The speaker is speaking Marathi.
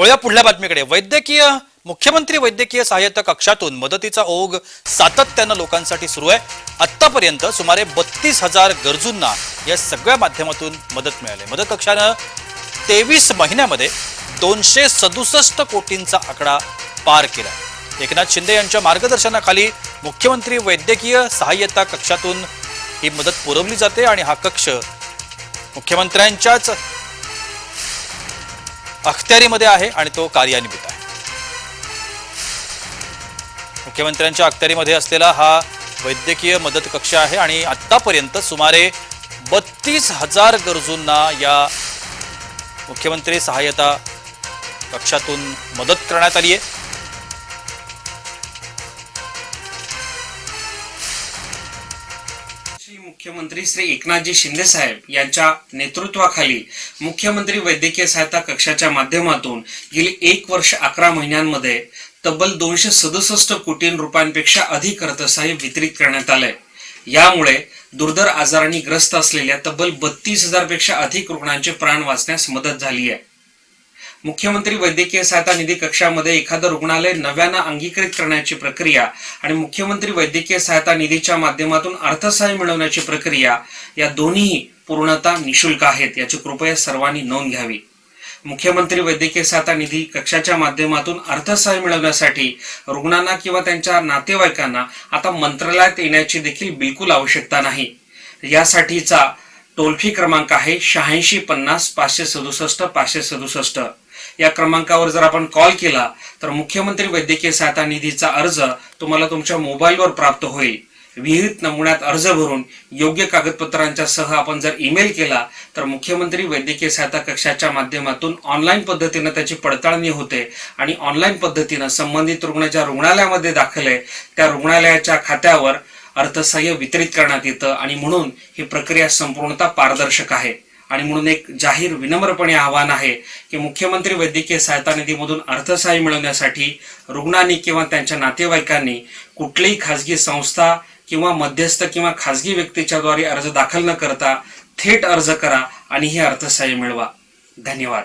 वळूया पुढल्या बातमीकडे. वैद्यकीय मुख्यमंत्री वैद्यकीय सहाय्यता कक्षातून मदतीचा ओघ सातत्यानं लोकांसाठी सुरू आहे. आत्तापर्यंत सुमारे बत्तीस हजार गरजूंना या सगळ्या माध्यमातून मदत मिळाली. मदत कक्षानं तेवीस महिन्यामध्ये दोनशे सदुसष्ट कोटींचा आकडा पार केला. एकनाथ शिंदे यांच्या मार्गदर्शनाखाली मुख्यमंत्री वैद्यकीय सहाय्यता कक्षातून ही मदत पुरवली जाते आणि हा कक्ष मुख्यमंत्र्यांच्याच अखत्यारीमध्ये आहे आणि तो कार्यान्वित आहे. मुख्यमंत्र्यांच्या अखत्यारीमध्ये असलेला हा वैद्यकीय मदत कक्ष आहे आणि आतापर्यंत सुमारे बत्तीस हजार गरजूंना या मुख्यमंत्री सहाय्यता कक्षातून मदत करण्यात आली आहे. मुख्यमंत्री श्री एकनाथजी शिंदे साहेब यांच्या नेतृत्वाखाली मुख्यमंत्री वैद्यकीय सहायता कक्षाच्या माध्यमातून गेली एक वर्ष अकरा महिन्यांमध्ये तब्बल दोनशे सदुसष्ट कोटी रुपयांपेक्षा अधिक अर्थसहाय्य वितरित करण्यात आलंय. यामुळे दुर्धर आजारांनी ग्रस्त असलेल्या तब्बल बत्तीस हजारपेक्षा अधिक रुग्णांचे प्राण वाचण्यास मदत झाली आहे मुख्यमंत्री वैद्यकीय सहायता निधी कक्षामध्ये एखादं रुग्णालय नव्यानं अंगीकृत करण्याची प्रक्रिया आणि मुख्यमंत्री वैद्यकीय सहायता निधीच्या माध्यमातून अर्थसहाय्य मिळवण्याची प्रक्रिया या दोन्ही पूर्णतः निशुल्क आहेत याची कृपया सर्वांनी नोंद घ्यावी. मुख्यमंत्री वैद्यकीय सहायता निधी कक्षाच्या माध्यमातून अर्थसहाय्य मिळवण्यासाठी रुग्णांना किंवा त्यांच्या नातेवाईकांना आता मंत्रालयात येण्याची देखील बिलकुल आवश्यकता नाही. यासाठीचा टोल फ्री क्रमांक आहे शहाऐंशी पन्नास पाचशे सदुसष्ट पाचशे सदुसष्ट. या क्रमांकावर जर आपण कॉल केला तर मुख्यमंत्री वैद्यकीय सहायता निधीचा अर्ज तुम्हाला तुमच्या मोबाईलवर प्राप्त होईल. विहित नमुन्यात अर्ज भरून योग्य कागदपत्रांच्या सह आपण जर ईमेल केला तर मुख्यमंत्री वैद्यकीय सहायता कक्षाच्या माध्यमातून ऑनलाईन पद्धतीनं त्याची पडताळणी होते आणि ऑनलाईन पद्धतीनं संबंधित रुग्ण ज्या रुग्णालयामध्ये दाखल आहे त्या रुग्णालयाच्या खात्यावर अर्थसहाय्य वितरित करण्यात येतं आणि म्हणून ही प्रक्रिया संपूर्णतः पारदर्शक आहे. आणि म्हणून एक जाहीर विनम्रपणे आवाहन आहे की मुख्यमंत्री वैद्यकीय सहायता निधीमधून अर्थसहाय्य मिळवण्यासाठी रुग्णांनी किंवा त्यांच्या नातेवाईकांनी कुठलीही खाजगी संस्था किंवा मध्यस्थ किंवा खाजगी व्यक्तीच्याद्वारे अर्ज दाखल न करता थेट अर्ज करा आणि हे अर्थसहाय्य मिळवा. धन्यवाद.